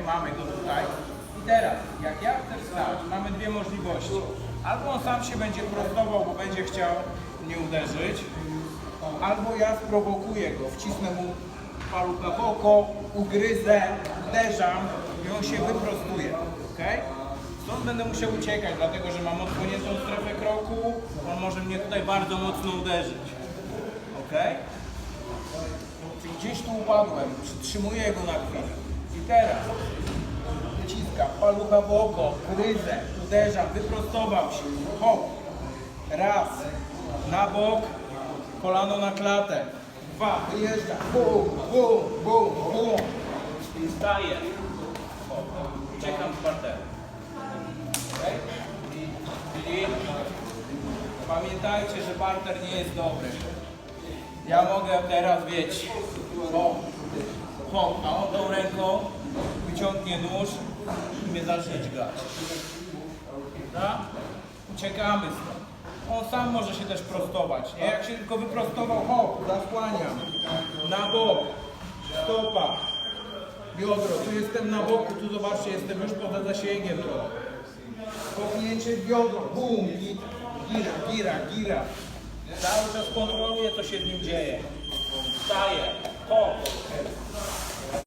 mamy go tutaj. I teraz, jak ja chcę wstać, mamy dwie możliwości. Albo on sam się będzie prostował, bo będzie chciał mnie uderzyć, albo ja sprowokuję go, wcisnę mu palucha w oko, ugryzę, uderzam i on się wyprostuje, ok? Stąd będę musiał uciekać, dlatego że mam odsłoniętą strefę kroku, on może mnie tutaj bardzo mocno uderzyć, ok? Czyli gdzieś tu upadłem, przytrzymuję go na chwilę. Teraz wyciskam, palucha w oko, gryzę, uderzam, wyprostował się, hop, raz, na bok, kolano na klatę, dwa, wyjeżdżam, bum, bum, bum, bum. I hop, czekam w parterze. Czyli pamiętajcie, że parter nie jest dobry. Ja mogę teraz, wiecie, hop, a on tą ręką wyciągnie nóż i mnie zacznie dźgać. Prawda? Uciekamy stąd. On sam może się też prostować, nie? Jak się tylko wyprostował, hop, zasłaniam. Na bok, stopa, biodro, tu jestem na boku, tu zobaczcie, jestem już poza zasięgiem trochę. Kopnięcie biodro, bum, gira, gira, gira. Cały czas kontroluję, co się z nim dzieje. Wstaję, hop,